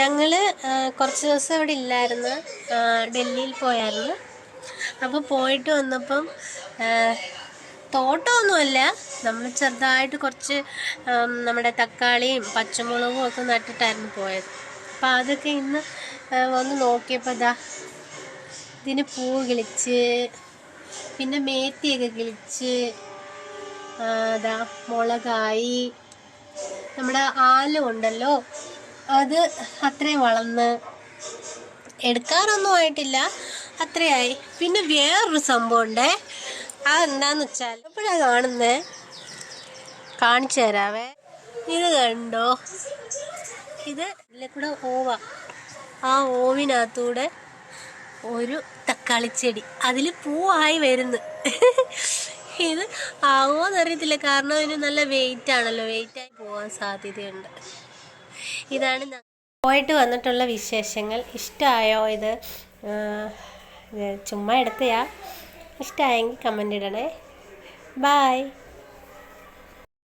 ഞങ്ങൾ കുറച്ച് ദിവസം ഇവിടെ ഇല്ലായിരുന്നു. ഡൽഹിയിൽ പോയായിരുന്നു. അപ്പോൾ പോയിട്ട് വന്നപ്പം തോട്ടമൊന്നുമല്ല. നമ്മൾ ചെറുതായിട്ട് കുറച്ച് നമ്മുടെ തക്കാളിയും പച്ചമുളകും ഒക്കെ നട്ടിട്ടായിരുന്നു പോയത്. അപ്പോൾ അതൊക്കെ ഇന്ന് വന്ന് നോക്കിയപ്പോൾ ഇതാ ഇതിന് പൂ കിളിച്ച് പിന്നെ മേത്തിയൊക്കെ കിളിച്ച് അതാ മുളകായി നമ്മുടെ ആൽ ഉണ്ടല്ലോ അത് അത്രയും വളർന്ന് എടുക്കാറൊന്നും ആയിട്ടില്ല. അത്രയായി. പിന്നെ വേറൊരു സംഭവം ഉണ്ടേ അതെന്താന്ന് വെച്ചാൽ എപ്പോഴാണ് കാണുന്നേ? കാണിച്ചു തരാവേ. ഇത് കണ്ടോ? ഇത് കൂടെ ഓവ. ആ ഓവിനകത്തൂടെ ഒരു തക്കാളി ചെടി. അതിൽ പൂവായി വരുന്നു. ഇത് ആവോന്നറിയത്തില്ല കാരണം ഇതിന് നല്ല വെയിറ്റ് ആണല്ലോ. വെയിറ്റ് ആയി പോകാൻ സാധ്യതയുണ്ട്. ഇതാണ് പോയിട്ട് വന്നിട്ടുള്ള വിശേഷങ്ങൾ. ഇഷ്ടമായോ ഇത്? ചുമ്മാ എടുത്തയാ. ഇഷ്ടമായെങ്കിൽ കമന്റ് ഇടണേ. ബായ്